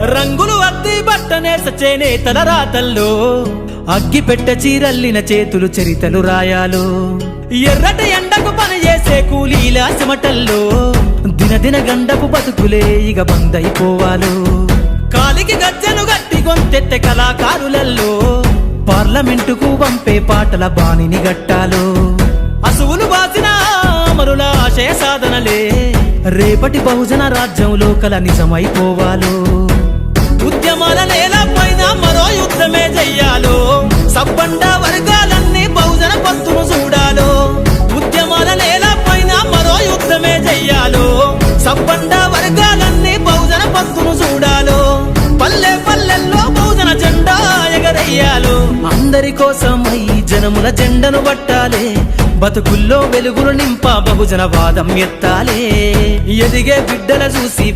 రంగులు అద్ది బట్టనేస చేనేతల రాతల్లో. అగ్గి పెట్ట చీరల్లిన చేతులు చరితలు రాయాలో. ఎర్రటి ఎండకు పని చేసే కూలీల చెమటల్లో దినదిన గండపు బతుకులే ఇక బందైపోవాలో కాలికి గజ్జెను గట్టి గొంతెత్తె కళాకారులల్లో. పార్లమెంటుకు పంపే పాటల బాణిని గట్టాలో. అసువులు బాసిన అమరుల ఆశయ సాధనలే. రేపటి బహుజన రాజ్యంలో కల నిజమైపోవాలో. సబ్బండ వర్గాలన్నీ బహుజన పంతును చూడాలో. ఉద్యమాల నేల పైన మరో యుద్ధమే చెయ్యాలో. సబ్బండ వర్గాలన్నీ బహుజన పంతును చూడాలో. పల్లె పల్లెల్లో బహుజన జెండా ఎగరయ్యాలో అందరి కోసం ఈ జనముల జెండను పట్టాలే. బతుకుల్లో వెలుగులు నింప బహుజన వాదం ఎత్తాలే. ఎదిగే బిడ్డల చూసి